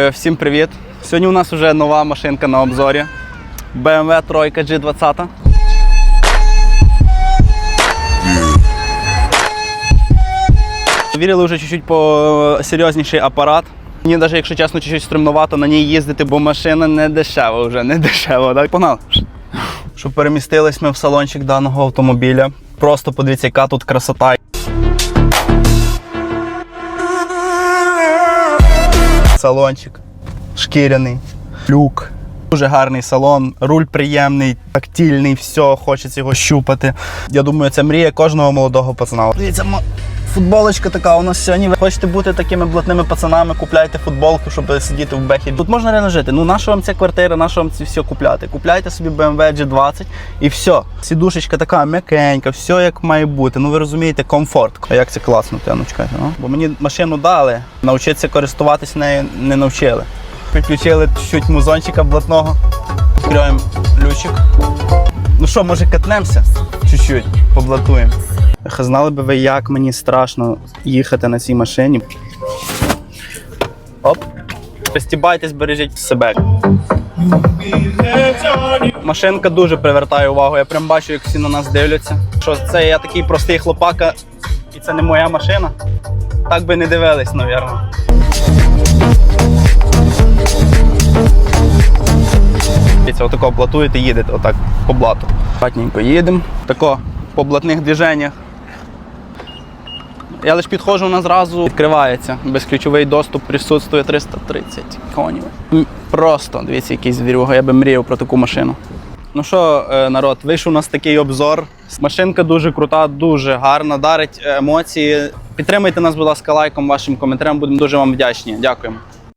Е, Всім привіт! Сьогодні у нас вже нова машинка на обзорі. BMW 3 G20. Вірили вже чуть-чуть по серйозніший апарат. Мені навіть, якщо чесно, чуть-чуть стремнувато на ній їздити, бо машина не дешева вже, не дешева. Так? Погнали. Щоб перемістились ми в салончик даного автомобіля. Просто подивіться, яка тут красота. Салончик шкіряний, люк. Дуже гарний салон, руль приємний, тактильний, все, хочеться його щупати. Я думаю, це мрія кожного молодого пацана. Дивіться, футболочка така у нас сьогодні. Ви хочете бути такими блатними пацанами, купляйте футболку, щоб сидіти в бехі. Тут можна реально жити. Ну, наша вам ця квартира, наша вам це все купляти. Купляйте собі BMW G20 і все. Сідушечка така м'якенька, все як має бути. Ну ви розумієте, комфорт. А як це класно, Тяну, чекайте, ну? Бо мені машину дали, навчитися користуватися нею не навчили. Підключили чуть-чуть музончика блатного. Відкриваємо лючик. Ну що, може катнемося? Чуть-чуть, поблатуємо. Знали би ви, як мені страшно їхати на цій машині. Оп. Пристібайтесь, бережіть себе. Машинка дуже привертає увагу. Я прям бачу, як всі на нас дивляться. Що це я такий простий хлопака, і це не моя машина. Так би не дивились, напевно. Дивіться, отако блатуєте, їдете отак по блату. Хатненько їдемо. Тако по блатних движеннях. Я лише підходжу вона зразу відкривається. Безключовий доступ присутствує 330 конів. Просто дивіться, який звірюга. Я би мріяв про таку машину. Ну що, е, народ, вийшов у нас такий обзор. Машинка дуже крута, дуже гарна, дарить емоції. Підтримайте нас, будь ласка, лайком, вашим коментарем. Будемо дуже вам вдячні. Дякуємо.